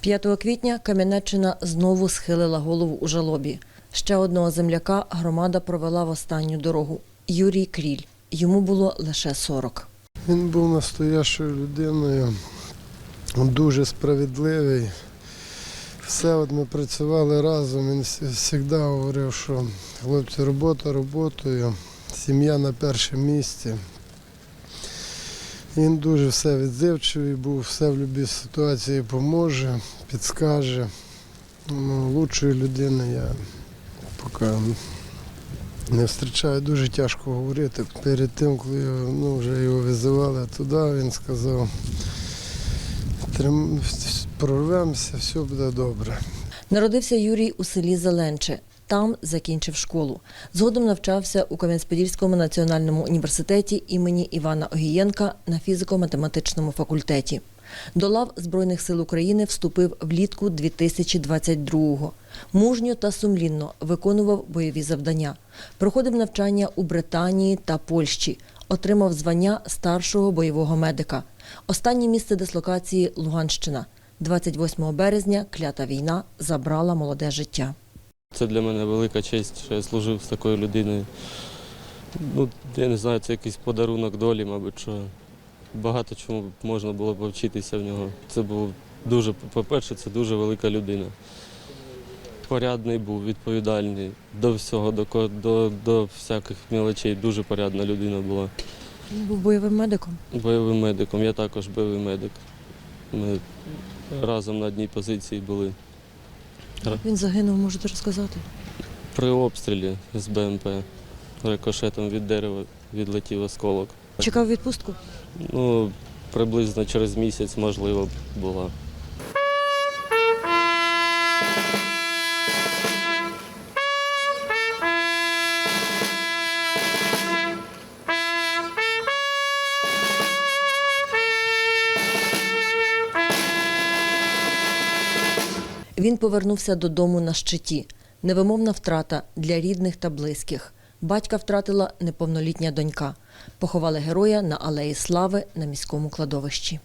5 квітня Кам'янеччина знову схилила голову у жалобі. Ще одного земляка громада провела в останню дорогу. Юрій Кріль. Йому було лише 40. Він був настоящою людиною, дуже справедливий. Все от ми працювали разом. Він завжди говорив, що хлопці, робота роботою, сім'я на першому місці. Він дуже все відзивчивий був, все в будь-якій ситуації поможе, підскаже. Ну, лучшої людини я поки не зустрічаю. Дуже тяжко говорити. Перед тим, коли його, ну, вже його визивали туди, він сказав, «Трим- прорвемося, все буде добре. Народився Юрій у селі Зеленче. Там закінчив школу. Згодом навчався у Кам'янець-Подільському національному університеті імені Івана Огієнка на фізико-математичному факультеті. До лав Збройних сил України вступив влітку 2022-го. Мужньо та сумлінно виконував бойові завдання. Проходив навчання у Британії та Польщі. Отримав звання старшого бойового медика. Останнє місце дислокації Луганщина. 28 березня клята війна забрала молоде життя. Це для мене велика честь, що я служив з такою людиною. Ну, я не знаю, це якийсь подарунок долі, мабуть, що багато чому можна було повчитися в нього. Це був дуже, по-перше, це дуже велика людина. Порядний був, відповідальний до всього, до, до, до всяких мілочей. Дуже порядна людина була. Він був бойовим медиком. Бойовим медиком, я також бойовий медик. Ми разом на одній позиції були. Він загинув, можете розказати. При обстрілі з БМП рикошетом від дерева відлетів осколок. Чекав відпустку. Ну, приблизно через місяць, можливо, була. Він повернувся додому на щиті. Невимовна втрата для рідних та близьких. Батька втратила неповнолітня донька. Поховали героя на алеї Слави на міському кладовищі.